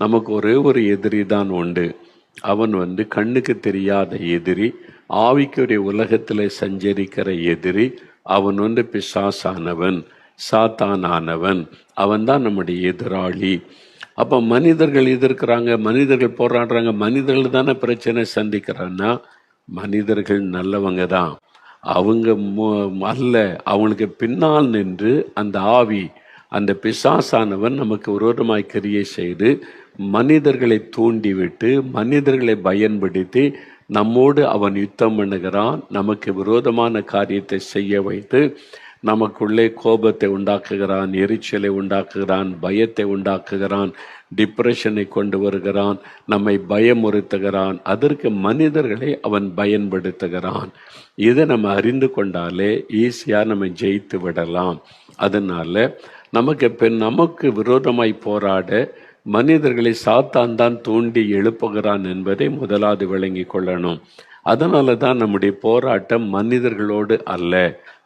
நமக்கு ஒரே ஒரு எதிரி தான் உண்டு. அவன் வந்து கண்ணுக்கு தெரியாத எதிரி ஆவிக்குரிய உலகத்தில் சஞ்சரிக்கிற எதிரி அவன் வந்து பிசாசானவன் சாத்தானானவன் அவன் தான் நம்முடைய எதிராளி. அப்போ மனிதர்கள் எதிர்க்கிறாங்க மனிதர்கள் போராடுறாங்க மனிதர்கள் தானே பிரச்சனை சந்திக்கிறான்னா மனிதர்கள் நல்லவங்க தான். அவங்க அல்ல அவங்களுக்கு பின்னால் நின்று அந்த ஆவி அந்த பிசாசானவன் நமக்கு விரோதமாய் கிரியை செய்து மனிதர்களை தூண்டிவிட்டு மனிதர்களை பயன்படுத்தி நம்மோடு அவன் யுத்தம் பண்ணுகிறான். நமக்கு விரோதமான காரியத்தை செய்ய வைத்து நமக்குள்ளே கோபத்தை உண்டாக்குகிறான் எரிச்சலை உண்டாக்குகிறான் பயத்தை உண்டாக்குகிறான் டிப்ரெஷனை கொண்டு வருகிறான் நம்மை பயமுறுத்துகிறான். அதற்கு மனிதர்களை அவன் பயன்படுத்துகிறான். இதை நம்ம அறிந்து கொண்டாலே ஈஸியாக நம்ம ஜெயித்து விடலாம். அதனால் நமக்கு இப்போ நமக்கு விரோதமாய் போராட மனிதர்களை சாத்தான் தான் தூண்டி எழுப்புகிறான் என்பதை முதலாவது விளங்கி கொள்ளணும். அதனால தான் நம்முடைய போராட்டம் மனிதர்களோடு அல்ல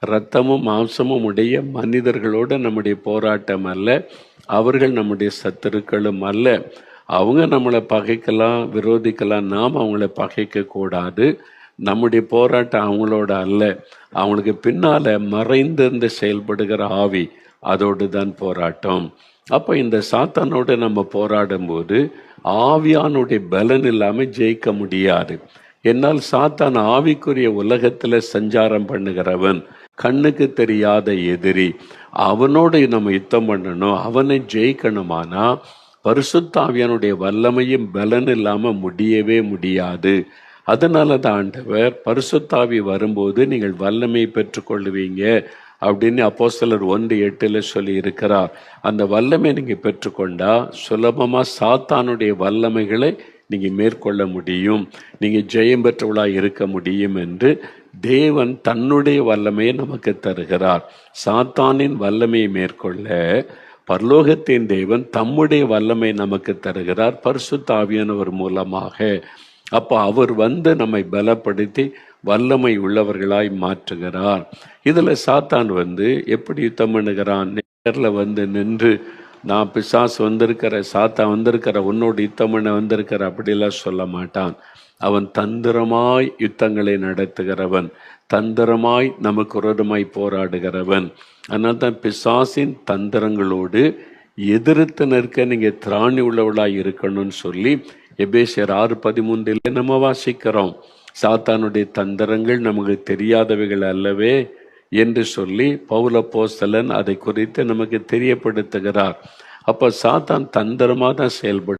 இரத்தமும் மாம்சமும் உடைய மனிதர்களோடு நம்முடைய போராட்டம் அல்ல அவர்கள் நம்முடைய சத்துருக்களும் அல்ல. அவங்க நம்மளை பகைக்கலாம் விரோதிக்கலாம் நாம் அவங்கள பகைக்க கூடாது. நம்முடைய போராட்டம் அவங்களோட அல்ல. அவங்களுக்கு பின்னால் மறைந்திருந்து செயல்படுகிற ஆவி அதோடு தான் போராட்டம். அப்போ இந்த சாத்தானோடு நம்ம போராடும் போது ஆவியானுடைய பலன் இல்லாமல் ஜெயிக்க முடியாது. என்னால் சாத்தான் ஆவிக்குரிய உலகத்தில் சஞ்சாரம் பண்ணுகிறவன் கண்ணுக்கு தெரியாத எதிரி அவனோடு நம்ம யுத்தம் பண்ணணும் அவனை ஜெயிக்கணுமானா பரிசுத்தாவியானுடைய வல்லமையும் பலன் இல்லாமல் முடியவே முடியாது. அதனால தான் ஆண்டவர் பரிசுத்தாவி வரும்போது நீங்கள் வல்லமை பெற்றுக்கொள்ளுவீங்க அப்படின்னு அப்போஸ்தலர் ஒன்று எட்டில் சொல்லி இருக்கிறார் அந்த வல்லமை நீங்கள் பெற்றுக்கொண்டா சுலபமாக சாத்தானுடைய வல்லமைகளை நீங்கள் மேற்கொள்ள முடியும். நீங்கள் ஜெயம் பெற்றவளாக இருக்க முடியும் என்று தேவன் தன்னுடைய வல்லமையை நமக்கு தருகிறார். சாத்தானின் வல்லமையை மேற்கொள்ள பரலோகத்தின் தேவன் தம்முடைய வல்லமை நமக்கு தருகிறார். பரிசுத்தாவியானவர் மூலமாக. அப்போ அவர் வந்து நம்மை பலப்படுத்தி வல்லமை உள்ளவர்களாய் மாற்றுகிறார். இதில் சாத்தான் வந்து எப்படி யுத்தம் பண்ணுகிறான்? நேரில் வந்து நின்று நான் பிசாஸ் வந்திருக்கிற சாத்தா வந்திருக்கிற உன்னோட யுத்தம் பண்ண வந்திருக்கிற அப்படிலாம் சொல்ல மாட்டான். அவன் தந்திரமாய் யுத்தங்களை நடத்துகிறவன். தந்திரமாய் நமக்கு உரடுமாய் போராடுகிறவன். அதனால தான் பிசாசின் தந்திரங்களோடு எதிர்த்து நிற்க நீங்கள் திராணி உள்ளவளாக இருக்கணும்னு சொல்லி எபேசியர் ஆறு பதிமூன்றில் நம்ம வாசிக்கிறோம். சாத்தானுடைய தந்திரங்கள் நமக்கு தெரியாதவைகள் அல்லவே என்று சொல்லி பௌல போஸ்தலன் அதை குறித்து நமக்கு தெரியப்படுத்துகிறார். அப்ப சாத்தான் தந்திரமாக தான் செயல்படும்